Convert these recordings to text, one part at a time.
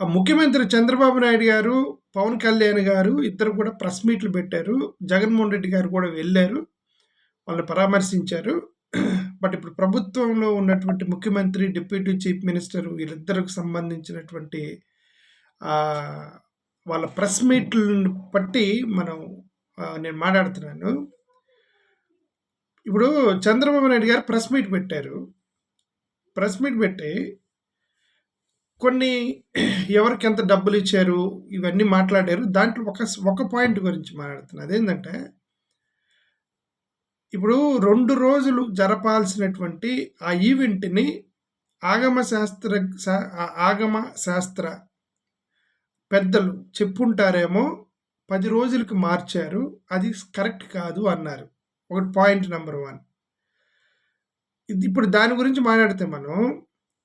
ఆ ముఖ్యమంత్రి చంద్రబాబు నాయుడు గారు, పవన్ కళ్యాణ్ గారు ఇద్దరు కూడా ప్రెస్ మీట్లు పెట్టారు. జగన్మోహన్ రెడ్డి గారు కూడా వెళ్ళారు వాళ్ళని పరామర్శించారు. బట్ ఇప్పుడు ప్రభుత్వంలో ఉన్నటువంటి ముఖ్యమంత్రి, డిప్యూటీ చీఫ్ మినిస్టర్ వీళ్ళిద్దరికి సంబంధించినటువంటి వాళ్ళ ప్రెస్ మీట్‌లను బట్టి మనం నేను మాట్లాడుతున్నాను. ఇప్పుడు చంద్రబాబు నాయుడు గారు ప్రెస్ మీట్ పెట్టారు. ప్రెస్ మీట్ పెట్టి కొన్ని ఎవరికి ఎంత డబ్బులు ఇచ్చారు ఇవన్నీ మాట్లాడారు. దాంట్లో ఒక ఒక పాయింట్ గురించి మాట్లాడుతున్నా. అదేంటంటే ఇప్పుడు రెండు రోజులు జరపాల్సినటువంటి ఆ ఈవెంట్‌ని ఆగమ శాస్త్ర శా ఆగమ శాస్త్ర పెద్దలు చెప్పుంటారేమో పది రోజులకి మార్చారు. అది కరెక్ట్ కాదు అన్నారు. ఒకటి పాయింట్ నెంబర్ వన్ ఇది ఇప్పుడు దాని గురించి మాట్లాడితే మనం,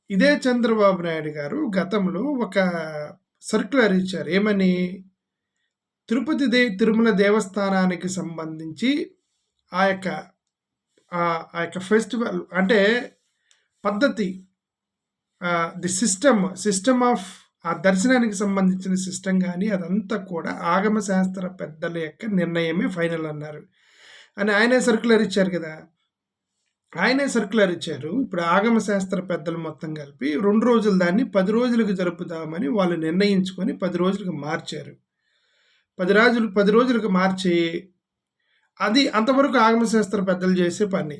ఇదే చంద్రబాబు నాయుడు గారు గతంలో ఒక సర్క్యులర్ ఇచ్చారు. ఏమని? తిరుపతి దే తిరుమల దేవస్థానానికి సంబంధించి ఆ యొక్క ఆ యొక్క ఫెస్టివల్ అంటే పద్ధతి ది సిస్టమ్, సిస్టమ్ ఆఫ్ ఆ దర్శనానికి సంబంధించిన సిస్టమ్ కానీ అదంతా కూడా ఆగమ శాస్త్ర పెద్దల యొక్క నిర్ణయమే ఫైనల్ అన్నారు. అని ఆయనే సర్క్యులర్ ఇచ్చారు కదా! ఆయనే సర్క్యులర్ ఇచ్చారు. ఇప్పుడు ఆగమ శాస్త్ర పెద్దలు మొత్తం కలిపి రెండు రోజులు దాన్ని పది రోజులకు జరుపుదామని వాళ్ళు నిర్ణయించుకొని పది రోజులకు మార్చారు. పది రోజులు పది రోజులకు మార్చి అది అంతవరకు ఆగమ శాస్త్ర పెద్దలు చేసే పని.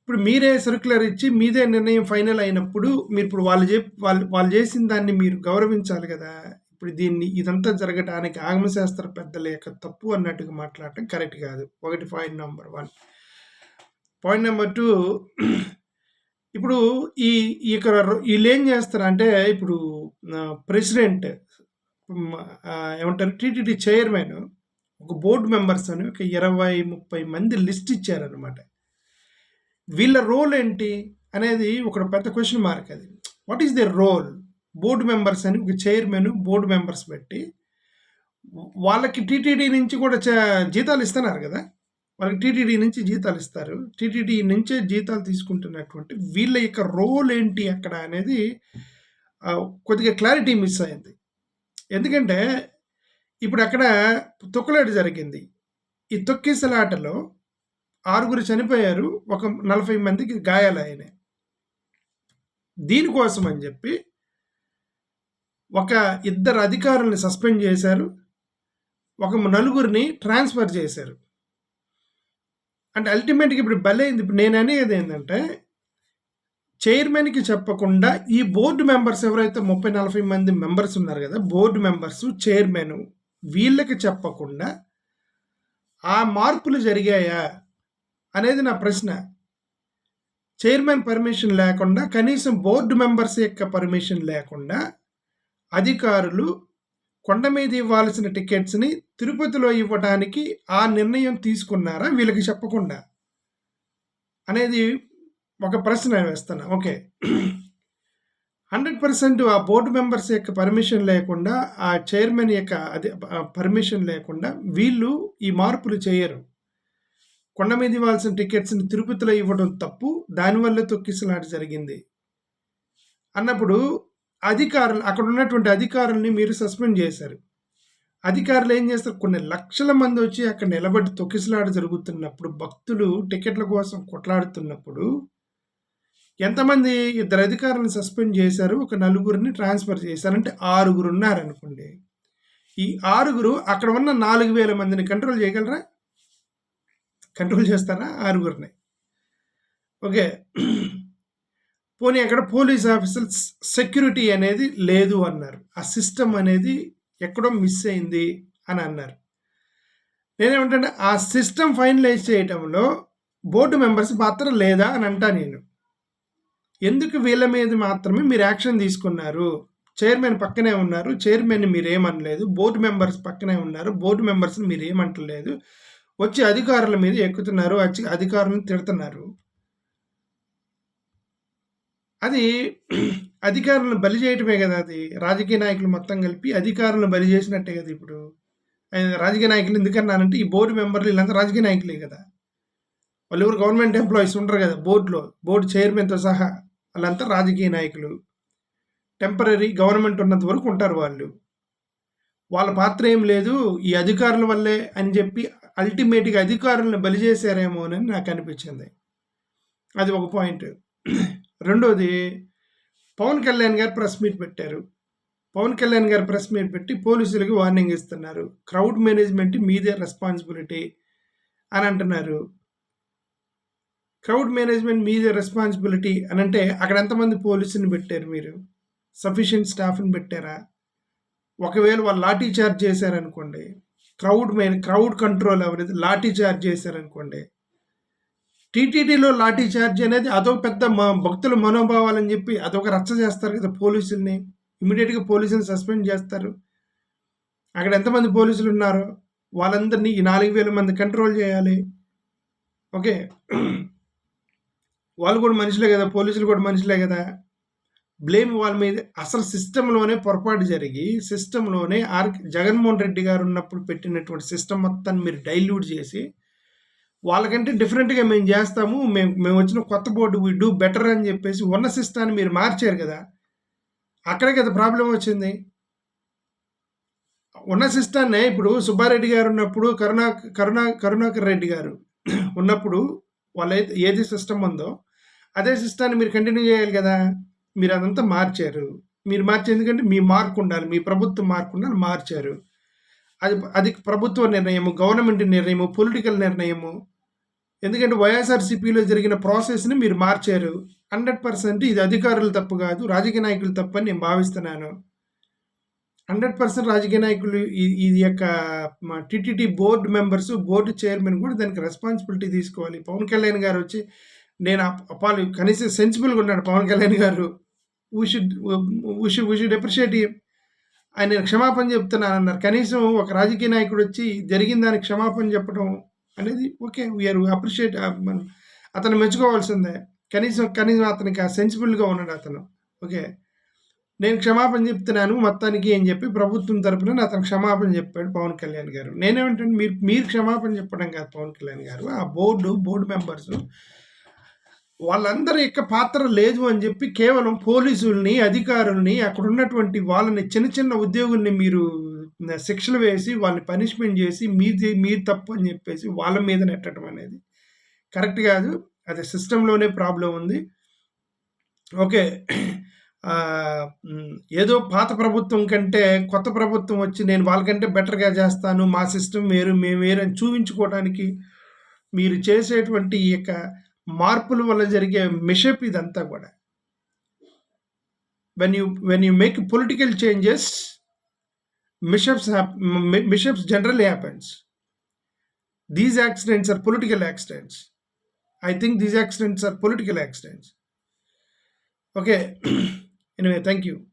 ఇప్పుడు మీరే సర్క్యులర్ ఇచ్చి మీదే నిర్ణయం ఫైనల్ అయినప్పుడు మీరు ఇప్పుడు వాళ్ళు జెప్ వాళ్ళు వాళ్ళు చేసిన దాన్ని మీరు గౌరవించాలి కదా! ఇప్పుడు దీన్ని ఇదంతా జరగటానికి ఆగమ శాస్త్ర పెద్దల యొక్క తప్పు అన్నట్టుగా మాట్లాడటం కరెక్ట్ కాదు. ఒకటి point number one point number two ఇప్పుడు ఈ ఇక్కడ వీళ్ళు ఏం చేస్తారంటే ఇప్పుడు ప్రెసిడెంట్ ఏమంటారు టీటీడీ చైర్మన్ ఒక బోర్డ్ మెంబర్స్ అని ఒక 20, 30 మంది లిస్ట్ ఇచ్చారనమాట వీళ్ళ రోల్ ఏంటి? అనేది ఒక పెద్ద క్వశ్చన్ మార్క్ అది. What is their role? Board members అని ఒక చైర్మన్, బోర్డ్ మెంబర్స్ పెట్టి వాళ్ళకి టీటీడీ నుంచి కూడా జీతాలు ఇస్తున్నారు కదా! వాళ్ళకి టీటీడీ నుంచి జీతాలు ఇస్తారు. టీటీడీ నుంచే జీతాలు తీసుకుంటున్నటువంటి వీళ్ళ యొక్క రోల్ ఏంటి అక్కడ అనేది కొద్దిగా క్లారిటీ మిస్ అయింది. ఎందుకంటే ఇప్పుడు అక్కడ తొక్కులాట జరిగింది. ఈ తొక్కిసలాటలో ఆరుగురు చనిపోయారు. ఒక 40 మందికి గాయాలయ్యాయి దీనికోసం అని చెప్పి ఒక ఇద్దరు అధికారుల్ని సస్పెండ్ చేశారు. ఒక నలుగురిని ట్రాన్స్‌ఫర్ చేశారు. అంటే అల్టిమేట్‌గా ఇప్పుడు బలైంది. ఇప్పుడు నేను అనేది ఏంటంటే చైర్మన్‌కి చెప్పకుండా ఈ బోర్డు మెంబర్స్ ఎవరైతే 30, 40 మంది మెంబర్స్ ఉన్నారు కదా! బోర్డ్ మెంబర్స్, చైర్మన్ వీళ్ళకి చెప్పకుండా ఆ మార్పులు జరిగాయా? అనేది నా ప్రశ్న. చైర్మన్ పర్మిషన్ లేకుండా కనీసం బోర్డు మెంబర్స్ యొక్క పర్మిషన్ లేకుండా అధికారులు కొండ మీద ఇవ్వాల్సిన టికెట్స్‌ని తిరుపతిలో ఇవ్వటానికి ఆ నిర్ణయం తీసుకున్నారా వీళ్ళకి చెప్పకుండా? అనేది ఒక ప్రశ్న వేస్తున్నా. ఓకే. 100% ఆ బోర్డ్ మెంబర్స్ యొక్క పర్మిషన్ లేకుండా, ఆ చైర్మన్ యొక్క అది పర్మిషన్ లేకుండా వీళ్ళు ఈ మార్పులు చేయరు. కొండ మీద ఇవ్వాల్సిన టికెట్స్‌ని తిరుపతిలో ఇవ్వడం తప్పు. దానివల్ల తొక్కిసలాట జరిగింది. అన్నప్పుడు అధికారులు అక్కడ ఉన్నటువంటి అధికారుల్ని మీరు సస్పెండ్ చేశారు. అధికారులు ఏం చేస్తారు? కొన్ని లక్షల మంది వచ్చి అక్కడ నిలబడి తొక్కిసలాట జరుగుతున్నప్పుడు, భక్తులు టికెట్ల కోసం కొట్లాడుతున్నప్పుడు ఎంతమంది ఇద్దరు అధికారులను సస్పెండ్ చేశారు. ఒక నలుగురిని ట్రాన్స్‌ఫర్ చేశారు. అంటే ఆరుగురు ఉన్నారనుకోండి. ఈ ఆరుగురు అక్కడ ఉన్న 4000 మందిని కంట్రోల్ చేయగలరా? కంట్రోల్ చేస్తారా? ఆరుగురిని. ఓకే. పోనీ అక్కడ పోలీస్ ఆఫీసర్స్ సెక్యూరిటీ అనేది లేదు అన్నారు. ఆ సిస్టమ్ అనేది ఎక్కడో మిస్ అయింది అని అన్నారు. నేనేమంటే ఆ సిస్టమ్ ఫైనలైజ్ చేయటంలో బోర్డు మెంబర్స్ పాత్ర లేదా అని అంటా నేను. ఎందుకు వీళ్ళ మీద మాత్రమే మీరు యాక్షన్ తీసుకున్నారు? చైర్మన్ పక్కనే ఉన్నారు. చైర్మన్ మీరేమనలేదు. బోర్డ్ మెంబర్స్ పక్కనే ఉన్నారు. బోర్డు మెంబర్స్‌ని మీరేమంటలేదు. వచ్చి అధికారుల మీద ఎక్కుతున్నారు. వచ్చి అధికారులను తిడుతున్నారు. అది అధికారులను బలి చేయటమే కదా! అది. రాజకీయ నాయకులు మొత్తం కలిపి అధికారులను బలి చేసినట్టే కదా! ఇప్పుడు. రాజకీయ నాయకులు ఎందుకన్నానంటే ఈ బోర్డు మెంబర్లు వీళ్ళంతా రాజకీయ నాయకులే కదా! వాళ్ళెవరు గవర్నమెంట్ ఎంప్లాయీస్ ఉండరు కదా! బోర్డులో బోర్డు చైర్మన్‌తో సహా. వాళ్ళంతా రాజకీయ నాయకులు. టెంపరరీ గవర్నమెంట్ ఉన్నంత వరకు ఉంటారు వాళ్ళు వాళ్ళ పాత్ర ఏం లేదు ఈ అధికారుల వల్లే అని చెప్పి అల్టిమేట్గా అధికారులను బలి చేశారేమో అని నాకు అనిపించింది అది ఒక పాయింట్ రెండోది పవన్ కళ్యాణ్ గారు ప్రెస్ మీట్ పెట్టారు. పవన్ కళ్యాణ్ గారు ప్రెస్ మీట్ పెట్టి పోలీసులకి వార్నింగ్ ఇస్తున్నారు. క్రౌడ్ మేనేజ్మెంట్ మీదే రెస్పాన్సిబిలిటీ అని అంటున్నారు. క్రౌడ్ మేనేజ్మెంట్ మీదే రెస్పాన్సిబిలిటీ అని అంటే అక్కడ ఎంతమంది పోలీసుని పెట్టారు మీరు? సఫిషియెంట్ స్టాఫ్ని పెట్టారా? ఒకవేళ వాళ్ళు లాఠీ చార్జ్ చేశారనుకోండి క్రౌడ్ మెయిన్ క్రౌడ్ కంట్రోల్ ఎవరైతే లాఠీ చార్జ్ చేశారనుకోండి టీటీడీలో లాఠీ చార్జ్ అనేది అదొక పెద్ద మ- భక్తుల మనోభావాలని చెప్పి అదొక రచ్చ చేస్తారు కదా పోలీసుల్ని. ఇమీడియట్గా పోలీసులు సస్పెండ్ చేస్తారు. అక్కడ ఎంతమంది పోలీసులు ఉన్నారో వాళ్ళందరినీ ఈ నాలుగు వేల మంది కంట్రోల్ చేయాలి. ఓకే. వాళ్ళు కూడా మనుషులే కదా పోలీసులు కూడా మనుషులే కదా. బ్లేమ్ వాళ్ళ మీద అసలు సిస్టంలోనే పొరపాటు జరిగి సిస్టంలోనే ఆర్ జగన్మోహన్ రెడ్డి గారు ఉన్నప్పుడు పెట్టినటువంటి సిస్టమ్ మొత్తాన్ని మీరు డైల్యూట్ చేసి వాళ్ళకంటే డిఫరెంట్గా మేము చేస్తాము మేము మేము వచ్చిన కొత్త బోర్డు వీ డూ బెటర్ అని చెప్పేసి ఉన్న సిస్టాన్ని మీరు మార్చారు కదా. అక్కడే కదా ప్రాబ్లం వచ్చింది. ఉన్న సిస్టాన్నే ఇప్పుడు సుబ్బారెడ్డి గారు ఉన్నప్పుడు కరుణా కరుణా కరుణాకర్ రెడ్డి గారు ఉన్నప్పుడు వాళ్ళ ఏది సిస్టమ్ ఉందో అదే సిస్టాన్ని మీరు కంటిన్యూ చేయాలి కదా. మీరు అదంతా మార్చారు. మీరు మార్చి ఎందుకంటే మీ మార్క్ ఉండాలి మీ ప్రభుత్వం మార్క్ ఉండాలి మార్చారు. అది అది ప్రభుత్వ నిర్ణయము గవర్నమెంట్ నిర్ణయము పొలిటికల్ నిర్ణయము. ఎందుకంటే వైఎస్ఆర్సీపీలో జరిగిన ప్రాసెస్ని మీరు మార్చారు. హండ్రెడ్ పర్సెంట్ ఇది అధికారులు తప్పు కాదు రాజకీయ నాయకులు తప్పు అని నేను భావిస్తున్నాను. హండ్రెడ్ పర్సెంట్ రాజకీయ నాయకులు ఈ- యొక్క TTD board members board chairman కూడా దానికి రెస్పాన్సిబిలిటీ తీసుకోవాలి. పవన్ కళ్యాణ్ గారు వచ్చి నేను అపాలు కనీసం సెన్సిబుల్గా ఉన్నాడు పవన్ కళ్యాణ్ గారు. We should we should we should appreciate ఆయన క్షమాపణ చెప్తున్నాను అన్నారు కనీసం ఒక రాజకీయ నాయకుడు వచ్చి జరిగిన దానికి క్షమాపణ చెప్పడం అనేది ఓకే వీఆర్ అప్రిషియేట్ మనం అతను మెచ్చుకోవాల్సిందే. కనీసం కనీసం అతనికి ఆ సెన్సిబుల్గా ఉన్నాడు అతను. ఓకే? నేను క్షమాపణ చెప్తున్నాను మొత్తానికి అని చెప్పి ప్రభుత్వం తరపున అతను క్షమాపణ చెప్పాడు పవన్ కళ్యాణ్ గారు. నేనేమంటే మీరు మీరు క్షమాపణ చెప్పడం కాదు పవన్ కళ్యాణ్ గారు. ఆ బోర్డు బోర్డు మెంబర్స్ వాళ్ళందరి యొక్క పాత్ర లేదు అని చెప్పి కేవలం పోలీసుల్ని అధికారుల్ని అక్కడ ఉన్నటువంటి వాళ్ళని చిన్న చిన్న ఉద్యోగుల్ని మీరు శిక్షలు వేసి వాళ్ళని పనిష్మెంట్ చేసి మీది మీరు తప్పు అని చెప్పేసి వాళ్ళ మీద నెట్టడం అనేది. కరెక్ట్ కాదు. అది సిస్టంలోనే ప్రాబ్లం ఉంది. ఓకే. ఏదో పాత ప్రభుత్వం కంటే కొత్త ప్రభుత్వం వచ్చి నేను వాళ్ళకంటే బెటర్గా చేస్తాను మా సిస్టమ్ వేరు మేము వేరు అని చూపించుకోవడానికి మీరు చేసేటువంటి ఈ యొక్క మార్పుల వల్ల జరిగే మిషప్ ఇదంతా కూడా. When you when you make political changes mishaps, hap- mishaps generally happens. These accidents are political accidents. I think these accidents are political accidents. Okay. anyway, thank you.